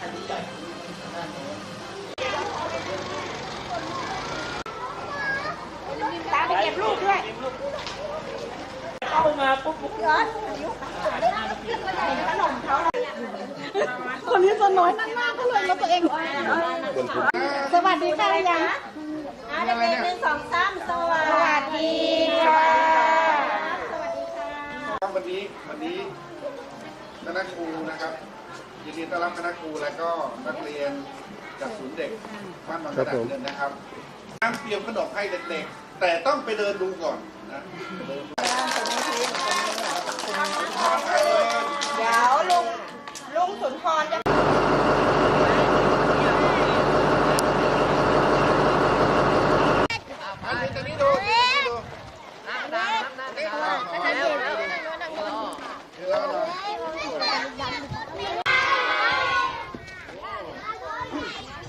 คันที่ใหญ่ด้านโน้นตามไปเก็บลูกด้วยเข้ามาปุ๊บปุ๊บย้อนอายุขนมเขาคนนี้ตัวน้อยนั่งหน้าเลยแล้วตัวเอง สวัสดีค่ะยังอ่าเด็กหนึ่งสองสามสวัสดีค่ะสวัสดีค่ะวันนี้วันนี้คณะครูนะครับ ยินดีต้อนรับคณะครูและก็นักเรียนจากศูนย์เด็กบ้านบางกระดาษเงินนะครับน้ำเตรียมขนมให้เด็กๆ แต่ต้องไปเดินดูก่อนนะเดินดูเดี๋ยวลุงลุงสุนทรจะ อันนี้ตัวนี้ดูตัวนี้ดู น้ำน้ำน้ำน้ำน้ำแล้วแล้ว เดี๋ยวเราหน่อย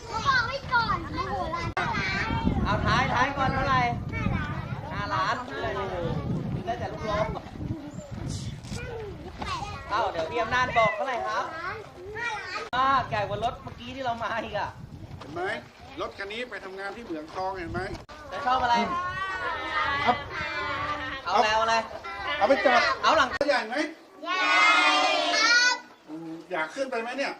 เขาบอกไว้ก่อนโมโหร้าน เอาท้ายท้ายก่อนเท่าไหร่ห้าล้านโอ้โหได้แต่ลูกลบเอ้าเดี๋ยวพี่อำนาจบอกเท่าไหร่ครับห้าล้านอ่าใหญ่กว่ารถเมื่อกี้ที่เรามาอีกอะเห็นไหมรถคันนี้ไปทำงานที่เหมืองทองเห็นไหมจะชอบอะไร เอาเอาแล้วอะไร เอาไปจอดเอาหลังใหญ่ไหมใหญ่ครับอืมอยากขึ้นไปไหมเนี่ย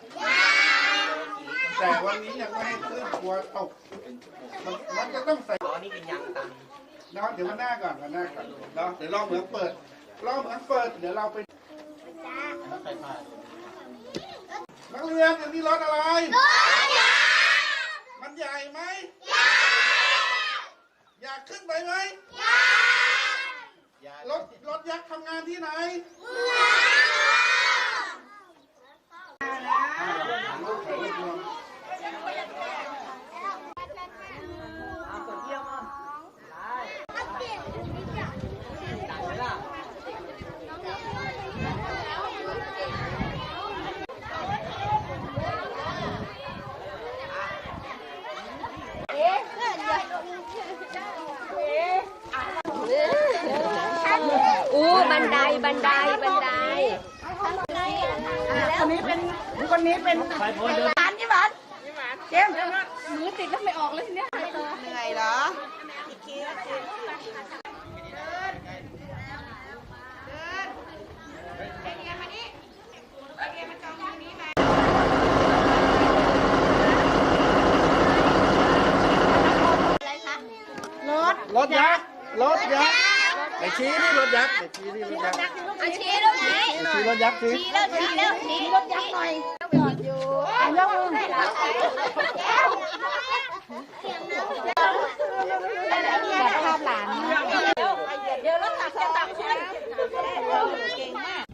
แต่วันนี้ยังไม่ให้ขึ้นกลัวตกมันมันจะต้องใส่อ๋อนี่เป็นยางตันเนาะเดี๋ยวมาหน้าก่อนมาหน้าก่อนเนาะเดี๋ยวรอเหมืองเปิดรอเหมืองเปิด เดี๋ยวเราไปนักเรียนอันนี้รถอะไรมันใหญ่ไหมอยากขึ้นไปไหมรถรถยักษ์ทำงานที่ไหนเอาส่วนเยี่ยมอะได้ดังไหมล่ะ อู้บันไดบันไดบันไดคนนี้เป็นคนนี้เป็นไปพอเดินหวานยี่หวานเจมส์มือติดแล้วไม่ออกเลยทีเนี้ยเหนื่อยเหรอ รถ ยักษ์รถยักษ์ไอชี้นี่รถยักษ์ไอชี้นี่รถยักษ์อาชีแล้วไหนไอชี้รถยักษ์ชี้ชี้แล้วชี้แล้วชี้รถยักษ์หน่อยยกมือแบบภาพหลาน เดี๋ยวรถตักจะตักขึ้นเก่งมาก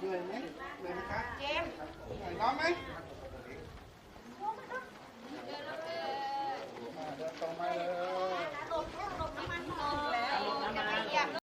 เหนื่อยไหม